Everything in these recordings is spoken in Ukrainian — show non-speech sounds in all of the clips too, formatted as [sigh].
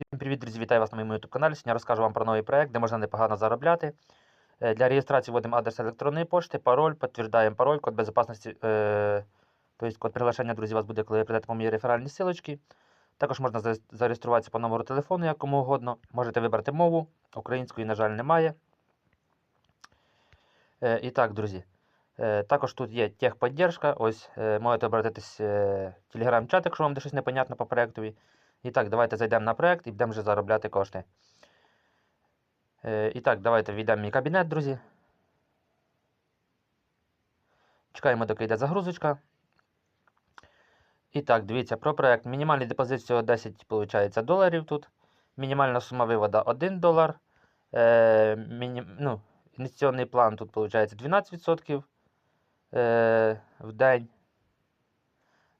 Всім привіт, друзі! Вітаю вас на моєму YouTube каналі. Сьогодні розкажу вам про новий проект, де можна непогано заробляти. Е, Для реєстрації вводимо адрес електронної пошти, пароль, підтверджуємо пароль, код безпечності, е, код приглашення, друзі, вас буде, коли ви прийдете по моїй реферальній силочці. Також можна зареєструватися по номеру телефону, як кому угодно. Можете вибрати мову. Української, на жаль, немає. Е, І так, друзі. Е, Також тут є техподдержка. Ось е, можете обратитись е, в телеграм-чат, якщо вам буде щось непонятно по проектові. І так, давайте зайдемо на проект і будемо вже заробляти кошти. Е, І так, давайте війдемо в мій кабінет, друзі. Чекаємо, доки йде загрузочка. І так, дивіться про проект. Мінімальний депозит всього 10 получається, доларів тут. Мінімальна сума виводу 1 долар. Е, міні... ну, інвестиційний план тут виходить 12% е, в день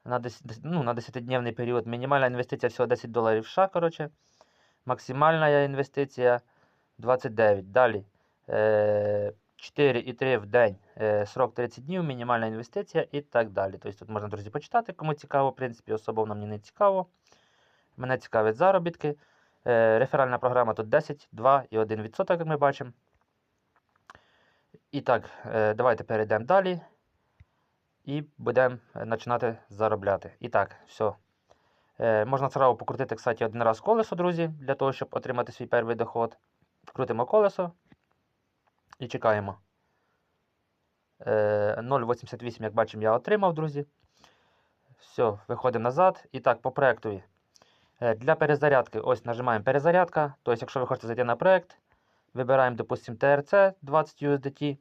на 10, ну, на 10-дневний період. Мінімальна інвестиція всього 10 доларів США, коротше. Максимальна інвестиція 29. Далі е, 4,3 в день, е, срок 30 днів, мінімальна інвестиція і так далі. Тобто тут можна, друзі, почитати, кому цікаво. В принципі, особо воно мені не цікаво. Мене цікавить заробітки. Е, реферальна програма тут 10, 2 і 1%, як ми бачимо. І так, е, давайте перейдемо далі і будемо е, починати заробляти. І так, все. Е, можна сразу покрутити, кстати, один раз колесо, друзі, для того, щоб отримати свій перший доход. Крутимо колесо і чекаємо. Е, 0,88, як бачимо, я отримав, друзі. Все, виходимо назад. І так, по проектові. Е, Для перезарядки, ось нажимаємо перезарядка. Тобто, якщо ви хочете зайти на проект, вибираємо, допустимо, TRC 20 USDT.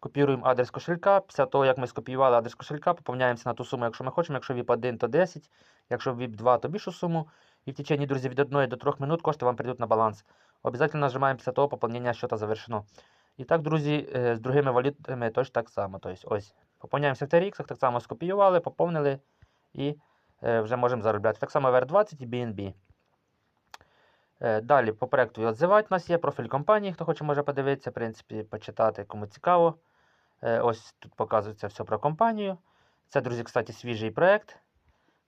Копіруємо адрес кошелька. Після того, як ми скопіювали адрес кошелька, поповняємося на ту суму, якщо ми хочемо. Якщо VIP 1, то 10, якщо VIP 2, то більшу суму. І в течение, друзі, від 1 до 3 минут кошти вам прийдуть на баланс. Обов'язково нажимаємо після того поповнення счета завершено. І так, друзі, е, з другими валютами точно так само. Тобто, ось, поповняємося в TRX, так само скопіювали, поповнили і е, вже можемо заробляти. Так само VR20 і BNB. Е, Далі по проекту відзивати у нас є профіль компанії, хто хоче може подивитися, в принципі, почитати, кому цікаво. Е, Ось тут показується все про компанію. Це, друзі, кстати, свіжий проект.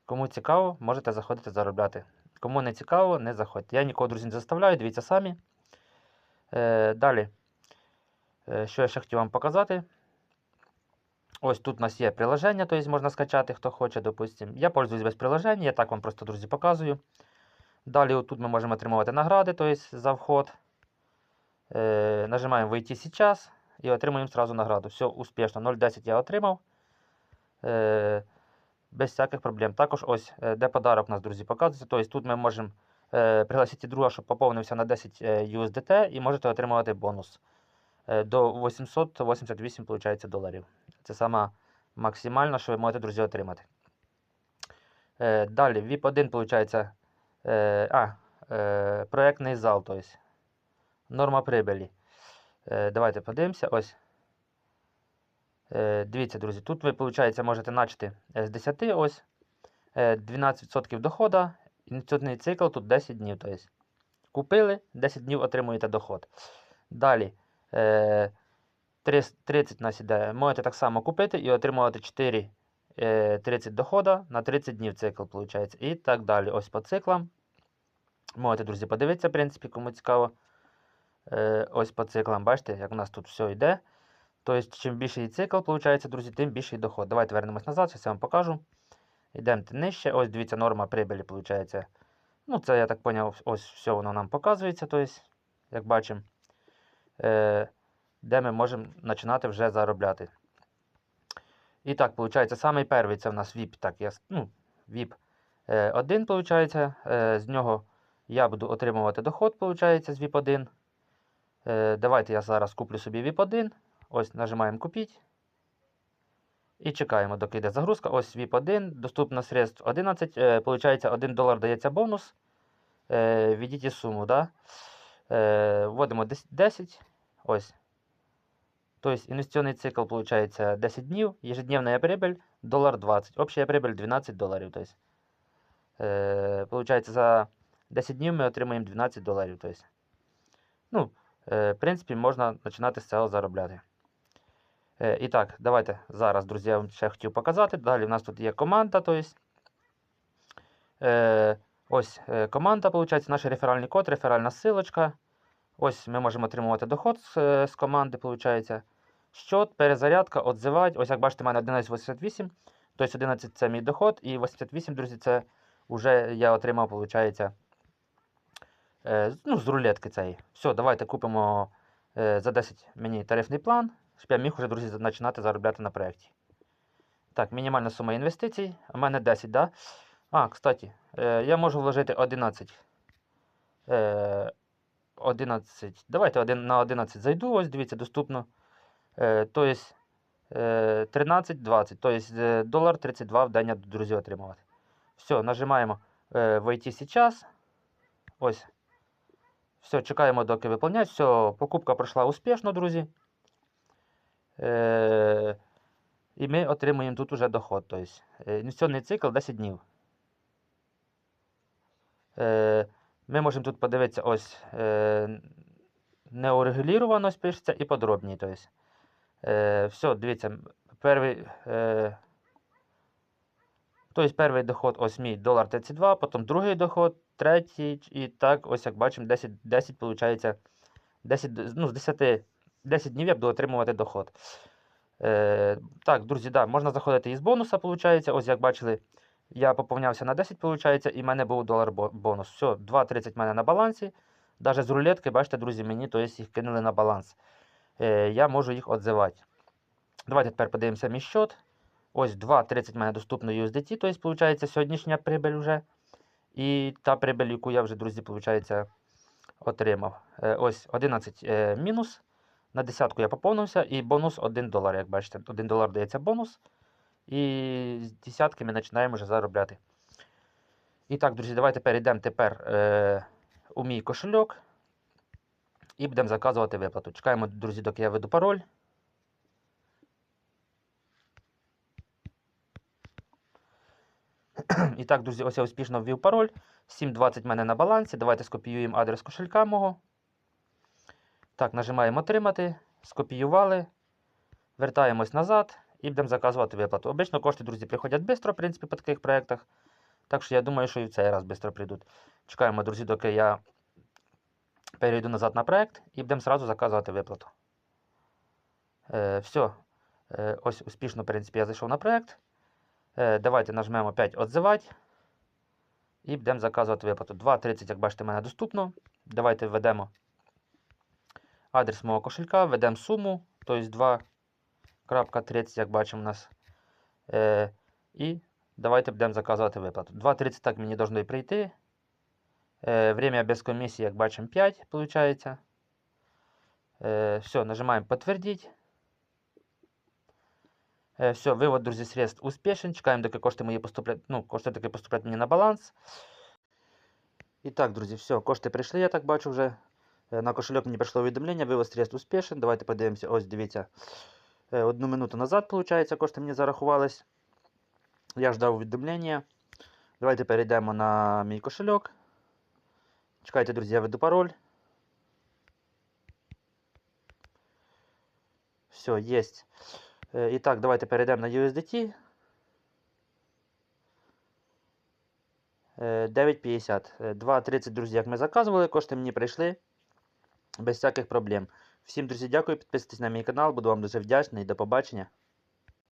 Кому цікаво, можете заходити заробляти. Кому не цікаво, не заходьте. Я нікого, друзі, не заставляю, дивіться самі. Е, Далі, е, що я ще хотів вам показати. Ось тут у нас є приложення, тобто можна скачати, хто хоче, допустим. Я пользуюсь без приложення, я так вам просто, друзі, показую. Далі тут ми можемо отримувати награди, тобто за вход. Нажимаємо «Войти сейчас» і отримуємо сразу награду. Все успішно. 0,10 я отримав. Е, без всяких проблем. Також ось, е, де подарок у нас, друзі, показується. Тобто тут ми можемо е, пригласити друга, щоб поповнився на 10 е, USDT і можете отримувати бонус. Е, до 888 виходить, доларів. Це сама максимальна, що ви можете, друзі, отримати. Е, далі, VIP 1, виходить, е, а, е, проєктний зал, тобто норма прибилі. Е, давайте подивимося. Ось. Е, дивіться, друзі, тут ви, виходить, можете начати е, з 10, ось. Е, 12% доходу. Інвестиційний цикл тут 10 днів. Тобто, купили, 10 днів отримуєте доход. Далі. Е, 30 нас іде. Можете так само купити і отримувати 4 е, 30 дохода на 30 днів цикл, виходить. І так далі. Ось по циклам. Можете, друзі, подивитися, в принципі, кому цікаво. Е, ось по циклам, бачите, як у нас тут все йде. Тобто, чим більший цикл, виходить, друзі, тим більший доход. Давайте вернемось назад, зараз я вам покажу. Йдемо нижче. Ось дивіться, норма прибилі, виходить. Ну, це, я так зрозумів, ось все воно нам показується, тобто, як бачимо, е, де ми можемо починати вже заробляти. І так, виходить, самий перший це в нас VIP, так, ну, VIP 1, виходить, з нього я буду отримувати доход, виходить, з VIP 1. Е, давайте я зараз куплю собі VIP 1. Ось нажимаємо купіть. І чекаємо, доки йде загрузка. Ось VIP 1, доступно средств 11. Е, получається 1 долар дається бонус. Е, введіть суму, да? Вводимо 10. 10. Ось. Тобто інвестиційний цикл получається 10 днів, ежедневная прибыль долар 20. Общая прибыль 12 доларів. Тобто, е, получається за 10 днів ми отримаємо 12 доларів. Е, в принципі, можна починати з цього заробляти. Е, і так, давайте зараз, друзі, я вам ще хотів показати. Далі в нас тут є команда. Тобто, е, Ось е, команда, виходить, наш реферальний код, реферальна ссылочка. Ось ми можемо отримувати доход з, е, з команди, виходить. Щот, перезарядка, отзивать. Ось як бачите, у мене 11,88. Тобто 11 це мій доход, і 88, друзі, це вже я отримав, виходить, е, ну, з рулетки цієї. Все, давайте купимо е, за 10 мені тарифний план, щоб я міг вже, друзі, починати заробляти на проєкті. Так, мінімальна сума інвестицій. У мене 10, да? А, кстати, е, я можу вложити 11. Е, 11. Давайте на 11 зайду, ось дивіться, доступно. Е, то есть е, 13-20, то есть е, долар 32 в день друзі, отримувати. Все, нажимаємо е, «Войти сейчас». Ось. Все, чекаємо, доки виповнять. Все, покупка пройшла успішно, друзі. Е, і ми отримуємо тут уже доход. Тобто, інвестиційний цикл 10 днів. Е, ми можемо тут подивитися ось е, неурегулірованість пишеться і подробні. Тобто, е, все, дивіться, перший, е, тобто перший доход ось мій долар 32, потім другий доход, третій, і так, ось як бачимо, 10, 10 виходить, 10, ну, з 10, 10 днів я буду отримувати доход. Е, так, друзі, да, можна заходити із бонуса, виходить, ось як бачили, я поповнявся на 10, виходить, і в мене був долар бонус. Все, 2,30 в мене на балансі. Навіть з рулетки, бачите, друзі, мені то їх кинули на баланс. Е, я можу їх відзивати. Давайте тепер подивимося мій счет. Ось 2,30 в мене доступно USDT, тобто, виходить, сьогоднішня прибыль вже. І та прибыль, яку я вже, друзі, виходить, отримав. Е, ось 11 е, мінус. На десятку я поповнився і бонус 1 долар, як бачите. 1 долар дається бонус. І з десятки ми починаємо вже заробляти. І так, друзі, давайте перейдемо тепер е, у мій кошельок і будемо заказувати виплату. Чекаємо, друзі, доки я веду пароль. [clears throat] І так, друзі, ось я успішно ввів пароль. 7.20 в мене на балансі. Давайте скопіюємо адрес кошелька мого. Так, нажимаємо отримати. Скопіювали. Вертаємось назад і будемо заказувати виплату. Обично кошти, друзі, приходять швидко, в принципі, по таких проєктах. Так що я думаю, що і в цей раз швидко прийдуть. Чекаємо, друзі, доки я перейду назад на проєкт і будемо зразу заказувати виплату. Е, все. Е, ось успішно, в принципі, я зайшов на проєкт. Е, давайте нажмемо опять «Отзивати» і будемо заказувати виплату. 2.30, як бачите, в мене доступно. Давайте введемо адрес мого кошелька, введемо суму, тобто 2.30, як бачимо у нас. Е, і давайте будемо заказувати виплату. 2.30 так мені і прийти. Е, время без комісії, як бачимо, 5, виходить. Все, нажимаємо «Подтвердить». Е, все, вивод, друзі, средств успішен. Чекаємо, доки кошти мої поступлять, ну, кошти таки поступлять мені на баланс. І так, друзі, все, кошти прийшли, я так бачу вже. Е, На кошельок мені прийшло повідомлення, вивод средств успішен. Давайте подивимося, ось дивіться. Е, Одну минуту назад, виходить, кошти мені зарахувались. Я ждав повідомлення. Давайте перейдемо на мій кошельок. Чекайте, друзі, я веду пароль. Все, есть. Е, І так, давайте перейдемо на USDT. Е, 9.50. Е, 2.30, друзі, як ми заказували, кошти мені прийшли без всяких проблем. Всім, друзі, дякую, підписуйтесь на мій канал, буду вам дуже вдячний. До побачення.